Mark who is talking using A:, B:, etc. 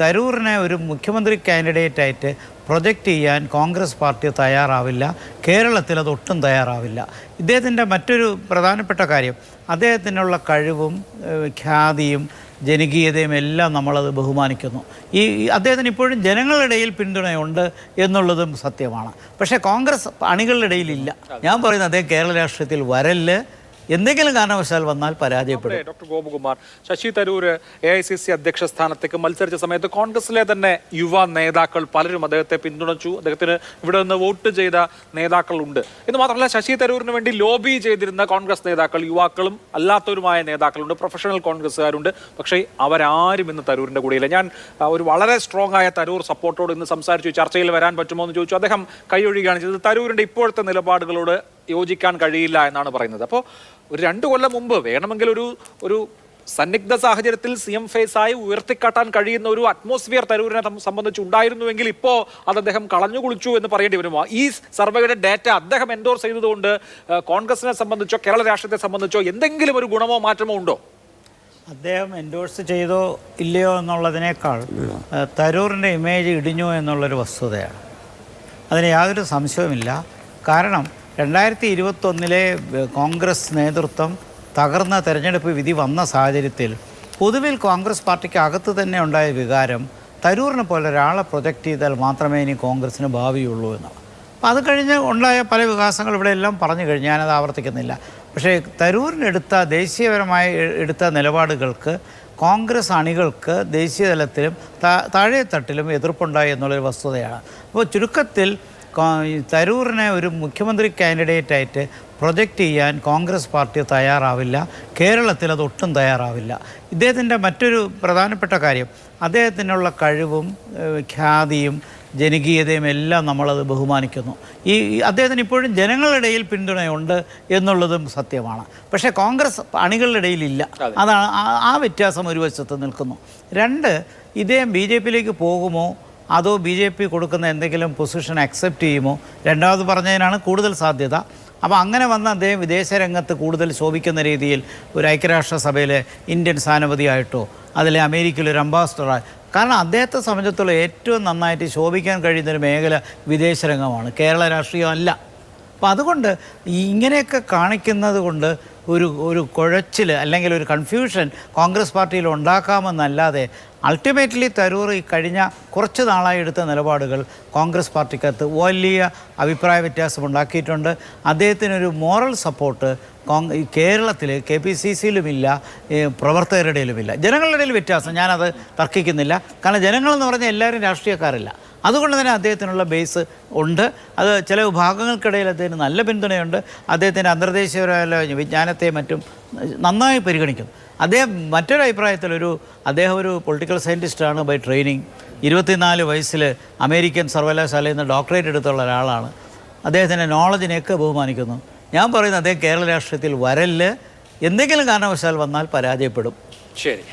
A: തരൂറിനെ ഒരു മുഖ്യമന്ത്രി കാൻഡിഡേറ്റായിട്ട് പ്രൊജക്റ്റ് ചെയ്യാൻ കോൺഗ്രസ് പാർട്ടി തയ്യാറാവില്ല. കേരളത്തിൽ അത് ഒട്ടും തയ്യാറാവില്ല. ഇദ്ദേഹത്തിന്റെ മറ്റൊരു പ്രധാനപ്പെട്ട കാര്യം അദ്ദേഹത്തിനുള്ള കഴിവും ഖ്യാതിയും ജനകീയതയും എല്ലാം നമ്മളത് ബഹുമാനിക്കുന്നു. ഈ അദ്ദേഹത്തിന് ഇപ്പോഴും ജനങ്ങളുടെ ഇടയിൽ പിന്തുണയുണ്ട് എന്നുള്ളതും സത്യമാണ്. പക്ഷേ കോൺഗ്രസ് അണികളുടെ ഇടയിലില്ല ഞാൻ പറയുന്നത് അദ്ദേഹം കേരള രാഷ്ട്രീയത്തിൽ വരൽ എന്തെങ്കിലും കാരണവശാൽ വന്നാൽ പരാജയപ്പെടും.
B: Doctor Gopakumar Shashi Tharoor A I C C അധ്യക്ഷ സ്ഥാനത്തേക്ക് മത്സരിച്ച സമയത്ത് കോൺഗ്രസിലെ തന്നെ യുവ നേതാക്കൾ പലരും അദ്ദേഹത്തെ പിന്തുണച്ചു. അദ്ദേഹത്തിന് ഇവിടെ നിന്ന് വോട്ട് ചെയ്ത നേതാക്കളുണ്ട്. എന്ന് മാത്രമല്ല ശശി തരൂരിന് വേണ്ടി ലോബി ചെയ്തിരുന്ന കോൺഗ്രസ് നേതാക്കൾ യുവാക്കളും അല്ലാത്തവരുമായ നേതാക്കളുണ്ട്. പ്രൊഫഷണൽ കോൺഗ്രസ്സുകാരുണ്ട്. പക്ഷേ അവരാരും ഇന്ന് തരൂരിന്റെ കൂടെയില്ല. ഞാൻ ഒരു വളരെ സ്ട്രോങ് ആയ തരൂർ സപ്പോർട്ടോട് ഇന്ന് സംസാരിച്ചു. ചർച്ചയിൽ വരാൻ പറ്റുമോ എന്ന് ചോദിച്ചു. അദ്ദേഹം കൈയൊഴിയുകയാണ് ചെയ്തത്. തരൂരിന്റെ ഇപ്പോഴത്തെ നിലപാടുകളോട് യോജിക്കാൻ കഴിയില്ല എന്നാണ് പറയുന്നത്. അപ്പോൾ ഒരു രണ്ടു കൊല്ലം മുമ്പ് വേണമെങ്കിൽ ഒരു ഒരു സന്നിഗ്ധ സാഹചര്യത്തിൽ സി എം ഫേസായി ഉയർത്തിക്കാട്ടാൻ കഴിയുന്ന ഒരു അറ്റ്മോസ്ഫിയർ തരൂരിനെ സംബന്ധിച്ച് ഉണ്ടായിരുന്നുവെങ്കിൽ ഇപ്പോൾ അത് അദ്ദേഹം കളഞ്ഞു കുളിച്ചു എന്ന് പറയേണ്ടി വരുമോ? ഈ സർവേയുടെ ഡാറ്റ അദ്ദേഹം എൻഡോർസ് ചെയ്തതുകൊണ്ട് കോൺഗ്രസിനെ സംബന്ധിച്ചോ കേരള രാഷ്ട്രീയത്തെ സംബന്ധിച്ചോ എന്തെങ്കിലും ഒരു ഗുണമോ മാറ്റമോ ഉണ്ടോ?
A: അദ്ദേഹം എൻഡോഴ്സ് ചെയ്തോ ഇല്ലയോ എന്നുള്ളതിനേക്കാൾ തരൂറിന്റെ ഇമേജ് ഇടിഞ്ഞു എന്നുള്ളൊരു വസ്തുതയാണ്. അതിന് യാതൊരു സംശയവുമില്ല. കാരണം രണ്ടായിരത്തി ഇരുപത്തൊന്നിലെ കോൺഗ്രസ് നേതൃത്വം തകർന്ന തെരഞ്ഞെടുപ്പ് വിധി വന്ന സാഹചര്യത്തിൽ പൊതുവിൽ കോൺഗ്രസ് പാർട്ടിക്ക് അകത്ത് തന്നെ ഉണ്ടായ വികാരം തരൂറിനെ പോലെ ഒരാളെ പ്രൊജക്റ്റ് ചെയ്താൽ മാത്രമേ ഇനി കോൺഗ്രസ്സിന് ഭാവിയുള്ളൂ എന്നാണ് അപ്പോൾ അത് കഴിഞ്ഞ് ഉണ്ടായ പല വികാസങ്ങൾ ഇവിടെ എല്ലാം പറഞ്ഞു കഴിഞ്ഞ് ഞാനത് ആവർത്തിക്കുന്നില്ല. പക്ഷേ തരൂരിനെടുത്ത ദേശീയപരമായി എടുത്ത നിലപാടുകൾക്ക് കോൺഗ്രസ് അണികൾക്ക് ദേശീയതലത്തിലും താ- താഴെ തട്ടിലും എതിർപ്പുണ്ടായി എന്നുള്ളൊരു വസ്തുതയാണ്. അപ്പോൾ ചുരുക്കത്തിൽ തരൂറിനെ ഒരു മുഖ്യമന്ത്രി കാൻഡിഡേറ്റായിട്ട് പ്രൊജക്റ്റ് ചെയ്യാൻ കോൺഗ്രസ് പാർട്ടി തയ്യാറാവില്ല. കേരളത്തിൽ അത് ഒട്ടും തയ്യാറാവില്ല. ഇദ്ദേഹത്തിന്റെ മറ്റൊരു പ്രധാനപ്പെട്ട കാര്യം അദ്ദേഹത്തിനുള്ള കഴിവും ഖ്യാതിയും ജനകീയതയും എല്ലാം നമ്മളത് ബഹുമാനിക്കുന്നു. ഈ അദ്ദേഹത്തിന് ഇപ്പോഴും ജനങ്ങളുടെ ഇടയിൽ പിന്തുണയുണ്ട് എന്നുള്ളതും സത്യമാണ്. പക്ഷേ കോൺഗ്രസ് അണികളുടെ ഇല്ല. അതാണ് ആ- ആ വ്യത്യാസം ഒരു വശത്ത് നിൽക്കുന്നു. രണ്ട് ഇദ്ദേഹം ബി ജെ പിയിലേക്ക് പോകുമോ? അതോ ബി ജെ പി കൊടുക്കുന്ന എന്തെങ്കിലും പൊസിഷൻ അക്സെപ്റ്റ് ചെയ്യുമോ? രണ്ടാമത് പറഞ്ഞതിനാണ് കൂടുതൽ സാധ്യത. അപ്പോൾ അങ്ങനെ വന്ന അദ്ദേഹം വിദേശ രംഗത്ത് കൂടുതൽ ശോഭിക്കുന്ന രീതിയിൽ ഒരു ഐക്യരാഷ്ട്രസഭയിലെ ഇന്ത്യൻ സ്ഥാനപതിയായിട്ടോ അതിലെ അമേരിക്കയിലെ ഒരു അംബാസഡറായി കാരണം അദ്ദേഹത്തെ സംബന്ധിച്ചിടത്തോളം ഏറ്റവും നന്നായിട്ട് ശോഭിക്കാൻ കഴിയുന്നൊരു മേഖല വിദേശ രംഗമാണ്. കേരള രാഷ്ട്രീയം അപ്പം അതുകൊണ്ട് ഇങ്ങനെയൊക്കെ കാണിക്കുന്നത് കൊണ്ട് ഒരു ഒരു കുഴച്ചിൽ അല്ലെങ്കിൽ ഒരു കൺഫ്യൂഷൻ കോൺഗ്രസ് പാർട്ടിയിൽ ഉണ്ടാക്കാമെന്നല്ലാതെ അൾട്ടിമേറ്റ്ലി തരൂർ ഈ കഴിഞ്ഞ കുറച്ച് നാളായി എടുത്ത നിലപാടുകൾ കോൺഗ്രസ് പാർട്ടിക്കകത്ത് വലിയ അഭിപ്രായ വ്യത്യാസം ഉണ്ടാക്കിയിട്ടുണ്ട്. അദ്ദേഹത്തിനൊരു മോറൽ സപ്പോർട്ട് കോങ് കേരളത്തിൽ കെ പി സി സിയിലുമില്ല പ്രവർത്തകരുടെ ഇടയിലുമില്ല. ജനങ്ങളുടെ ഇടയിൽ വ്യത്യാസം. ഞാനത് തർക്കിക്കുന്നില്ല. കാരണം ജനങ്ങളെന്ന് പറഞ്ഞാൽ എല്ലാവരും രാഷ്ട്രീയക്കാരല്ല. അതുകൊണ്ട് തന്നെ അദ്ദേഹത്തിനുള്ള ബേസ് ഉണ്ട്. അത് ചില വിഭാഗങ്ങൾക്കിടയിൽ അദ്ദേഹത്തിന് നല്ല പിന്തുണയുണ്ട്. അദ്ദേഹത്തിന്റെ അന്തർദേശീയപരമായ വിജ്ഞാനത്തെ മറ്റും നന്നായി പരിഗണിക്കുന്നു. അദ്ദേഹം മറ്റൊരു അഭിപ്രായത്തിലൊരു അദ്ദേഹം ഒരു പൊളിറ്റിക്കൽ സയന്റിസ്റ്റാണ് ബൈ ട്രെയിനിങ് ഇരുപത്തിനാല് വയസ്സിൽ അമേരിക്കൻ സർവകലാശാലയിൽ നിന്ന് ഡോക്ടറേറ്റ് എടുത്തുള്ള ഒരാളാണ്. അദ്ദേഹത്തിന്റെ നോളജിനെയൊക്കെ ബഹുമാനിക്കുന്നു. ഞാൻ പറയുന്നത് അദ്ദേഹം കേരള രാഷ്ട്രീയത്തിൽ വരൽ എന്തെങ്കിലും കാരണവശാൽ വന്നാൽ പരാജയപ്പെടും.
B: ശരി.